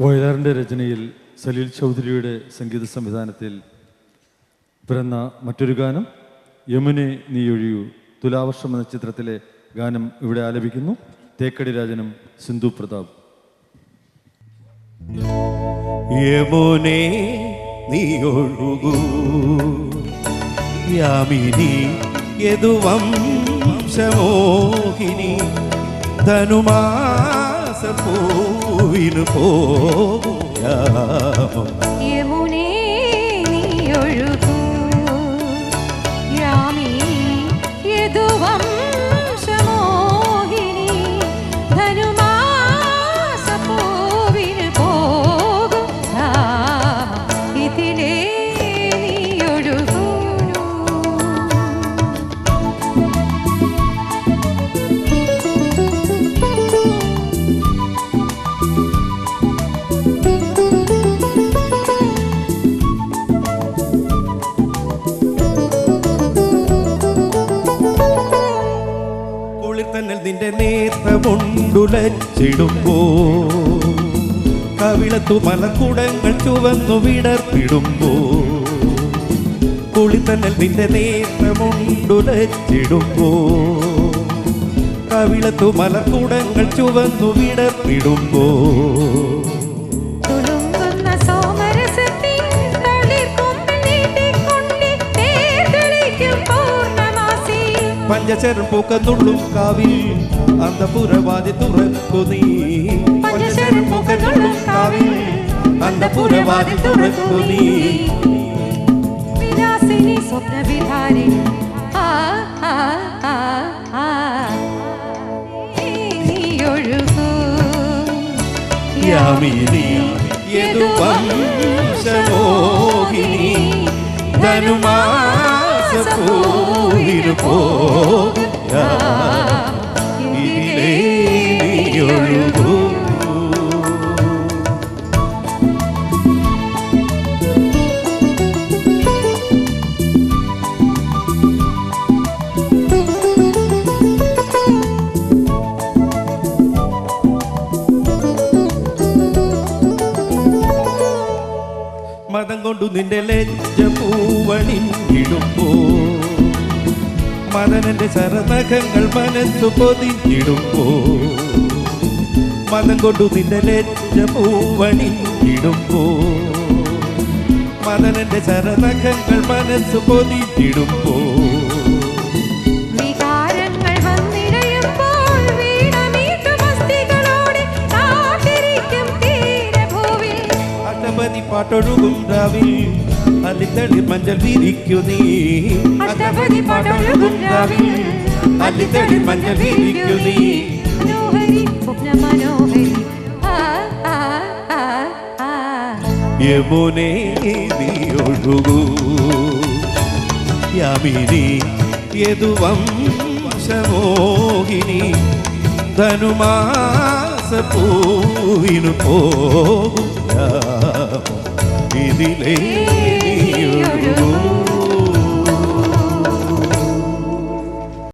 വയലാറിന്റെ രചനയിൽ സലീൽ ചൗധരിയുടെ സംഗീത സംവിധാനത്തിൽ പിറന്ന മറ്റൊരു ഗാനം യമുനെ നീ ഒഴിയൂ. തുലാവർഷം എന്ന ചിത്രത്തിലെ ഗാനം ഇവിടെ ആലപിക്കുന്നു. തേക്കടി രാജനും സിന്ധു പ്രതാപ്. യമുനേ നീ ഒഴുകൂ. യാമിനി ധനുമാസ പൂവിനു പോകും കുളിർത്തന്നൽ നിന്റെ നേത്രമുണ്ടുലച്ചിടുമ്പോ കവിളത്തു മലക്കുടങ്ങൾ ചുവന്നു വിടർത്തിടുമ്പോ കുളിത്തന്നൽ നിന്റെ നേത്രമുണ്ടുലച്ചിടുമ്പോ കവിളത്തു മലക്കുടങ്ങൾ ചുവന്നു വിടർത്തിടുമ്പോ പൗർണമാസി. പഞ്ചചെറുപ്പൂക്കന്നുള്ളും കാവിൽ അന്തപുരവാതി തുറക്കു നീ പഞ്ചചെറുപ്പൂക്കന്നുള്ളും കാവിൽ അന്തപുരവാതി തുറക്കു നീ വിലാസിനി സ്വപ്നവിധാരിണി. ആ, ആ, ആ, ആ. നീയൊഴുകൂ. യാമിനി യദുവംശമോഹിനി ധനുമാസ ഇതിലേ നീയൊഴുകൂ. മതം കൊണ്ടു നിന്റെ ലജ്ജ പൂവണിഞ്ഞിടുമ്പോ മദനന്റെ ശരനഖങ്ങൾ മനസ്സു പൊതിഞ്ഞിടുമ്പോ. മതം കൊണ്ടു നിന്റെ ലജ്ജ പൂവണിഞ്ഞിടുമ്പോ. മദനന്റെ ശരനഖങ്ങൾ മനസ്സു പൊതിഞ്ഞിടുമ്പോ. പാട്ടൊഴുകും രാവിൽ. അല്ലിത്തളിർ മഞ്ഞൾ വിരിക്കു നീ. അഷ്ടപതി പാട്ടൊഴുകും രാവിൽ അല്ലിത്തളിർ മഞ്ഞൾ വിരിക്കു നീ. മനോഹരി സ്വപ്ന മനോഹരി. ആ, ആ, ആ, ആ. യമുനേ നീ ഒഴുകൂ. യാമിനി യദുവംശമോഹിനി ധനുമാസ പൂവിനു പോകും. ഇതിലേ